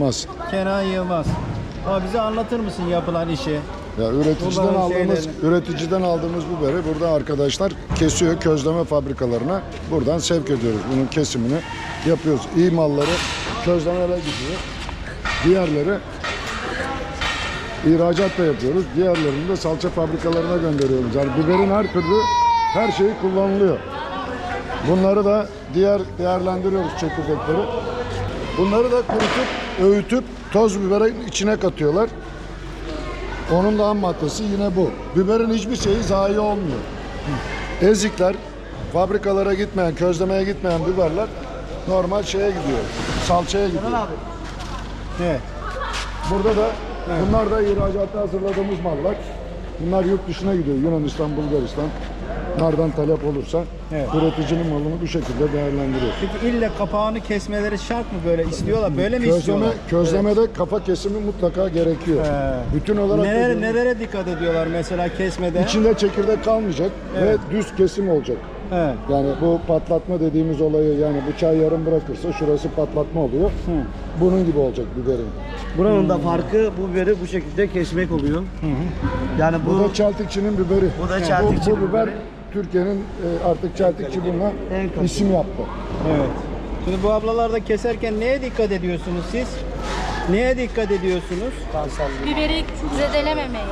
Yılmaz. Kenan Yılmaz. Abi bize anlatır mısın yapılan işi? Ya üreticiden Bunların aldığımız şeylerini. üreticiden aldığımız biberi burada arkadaşlar kesiyor közleme fabrikalarına. Buradan sevk ediyoruz. Bunun kesimini yapıyoruz. İyi malları közlemelere gidiyor. Diğerleri ihracat da yapıyoruz. Diğerlerini de salça fabrikalarına gönderiyoruz. Yani biberin her türlü her şeyi kullanılıyor. Bunları da diğer değerlendiriyoruz çekirdekleri. Bunları da kurutup, öğütüp toz biberin içine katıyorlar. Onun da ham maddesi yine bu. Biberin hiçbir şeyi zayi olmuyor. Ezikler, fabrikalara gitmeyen, közlemeye gitmeyen biberler normal şeye gidiyor. Salçaya gidiyor. Evet. Burada da bunlar da ihracatta hazırladığımız mallar. Bunlar yurt dışına gidiyor. Yunanistan, Bulgaristan. Nereden talep olursa Evet. üreticinin malını bu şekilde değerlendiriyor. Peki ille kapağını kesmeleri şart mı böyle istiyorlar? Böyle mi Közleme, istiyorlar? közlemede kafa kesimi mutlaka gerekiyor. He. Bütün olarak Nelere, dediğimiz- nelere dikkat ediyorlar mesela kesmede? içinde çekirdek kalmayacak Evet. ve düz kesim olacak. Evet. Yani bu patlatma dediğimiz olayı yani bıçağı yarım bırakırsa şurası patlatma oluyor. Bunun gibi olacak biberin. Buranın da farkı bu biberi bu şekilde kesmek oluyor. Yani bu, Bu da çeltikçinin biberi. Bu da Yani çeltikçi bu, bu biber biberi. Türkiye'nin e, artık çeltikçi bununla isim yaptı. Evet. Şimdi bu ablalar da keserken neye dikkat ediyorsunuz siz? Neye dikkat ediyorsunuz? Biberi zedelememeye,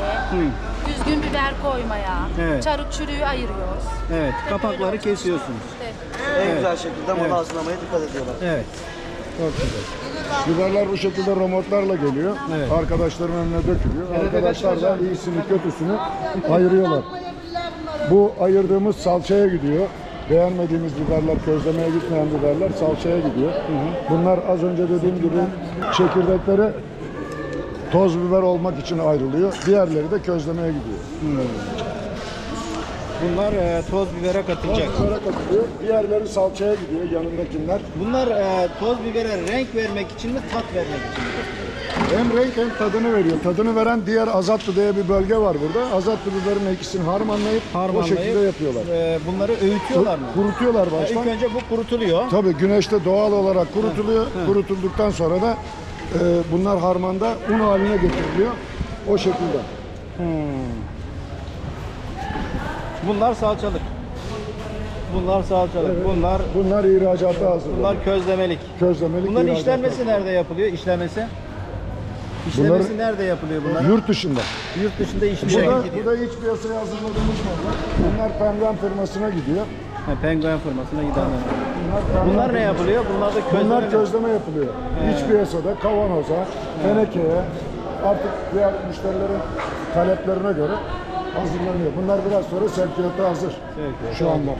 düzgün biber koymaya, Evet. çarık çürüğü ayırıyoruz. Evet, kapakları kesiyorsunuz. İşte en güzel şekilde malı hazırlamaya dikkat ediyorlar. Evet. Çok güzel. Biberler bu şekilde romotlarla geliyor. Evet. Arkadaşların önüne dökülüyor. Arkadaşlar da iyisini kötüsünü ayırıyorlar. Bu ayırdığımız salçaya gidiyor. Beğenmediğimiz biberler, közlemeye gitmeyen biberler salçaya gidiyor. Bunlar az önce dediğim gibi çekirdekleri toz biber olmak için ayrılıyor. Diğerleri de közlemeye gidiyor. Bunlar e, toz bibere katılacak. Toz bibere katılıyor. Diğerleri salçaya gidiyor yanındakiler. Bunlar e, toz bibere renk vermek için mi, tat vermek için mi? Hem renk hem tadını veriyor. Tadını veren diğer azatlı diye bir bölge var burada. Azatlı biberin ikisini harmanlayıp, o Harmanlayıp şekilde yapıyorlar. e, bunları öğütüyorlar mı? Kurutuyorlar Ya baştan. İlk önce bu kurutuluyor. Tabii güneşte doğal olarak kurutuluyor. Kurutulduktan sonra da e, bunlar harmanda un haline getiriliyor. O şekilde. Bunlar salçalık. Bunlar salçalık. Bunlar Bunlar ihracata hazır. bunlar közlemelik. közlemelik Bunların işlenmesi nerede yapılıyor? İşlemesi? İşlemesi Bunları- nerede yapılıyor bunların? Yurt dışında. Yurt dışında Bu işliyor. da, bu da iç piyasaya hazırladığımız mallar. Bunlar penguen firmasına gidiyor. Ha, penguen firmasına gidenler. Bunlar, penguen Bunlar ne firması- yapılıyor? Bunlar da közleme. Bunlar mi? közleme yapılıyor. İç piyasada kavanoza, tenekeye artık diğer müşterilerin taleplerine göre hazırlanıyor. Bunlar biraz sonra sevkiyata hazır. Sevkiyata Şu anda.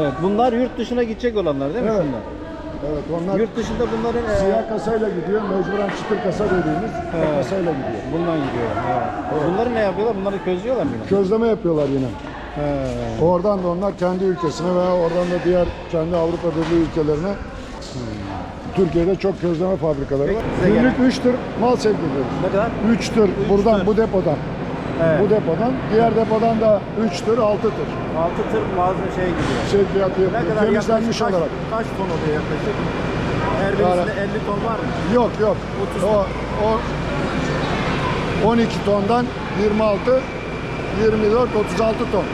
Evet, bunlar yurt dışına gidecek olanlar değil mi Evet. şunlar? Evet onlar Yurt dışında bunların e, siyah kasayla gidiyor. Mecburen çıtır kasa dediğimiz o kasayla gidiyor. bundan gidiyor. Evet. Bunları ne yapıyorlar? Bunları közlüyorlar mı? yine? Közleme yapıyorlar yine. He. Oradan da onlar kendi ülkesine veya oradan da diğer kendi Avrupa Birliği ülkelerine Türkiye'de çok közleme fabrikaları var. Size Günlük 3 tır mal sevk ediyoruz. Ne kadar? 3 tır buradan tır. bu depodan. Evet. Bu depodan. Diğer depodan da 3 tır 6 tır. 6 tır malzeme şey gidiyor. Sevkiyatı Ne yapıyor. kadar Temizlenmiş yaklaşık olarak. Kaç, kaç ton oluyor yaklaşık? Her birisinde 50 ton var mı? Yok yok. 30 O, o 12 tondan 26 24 36 ton.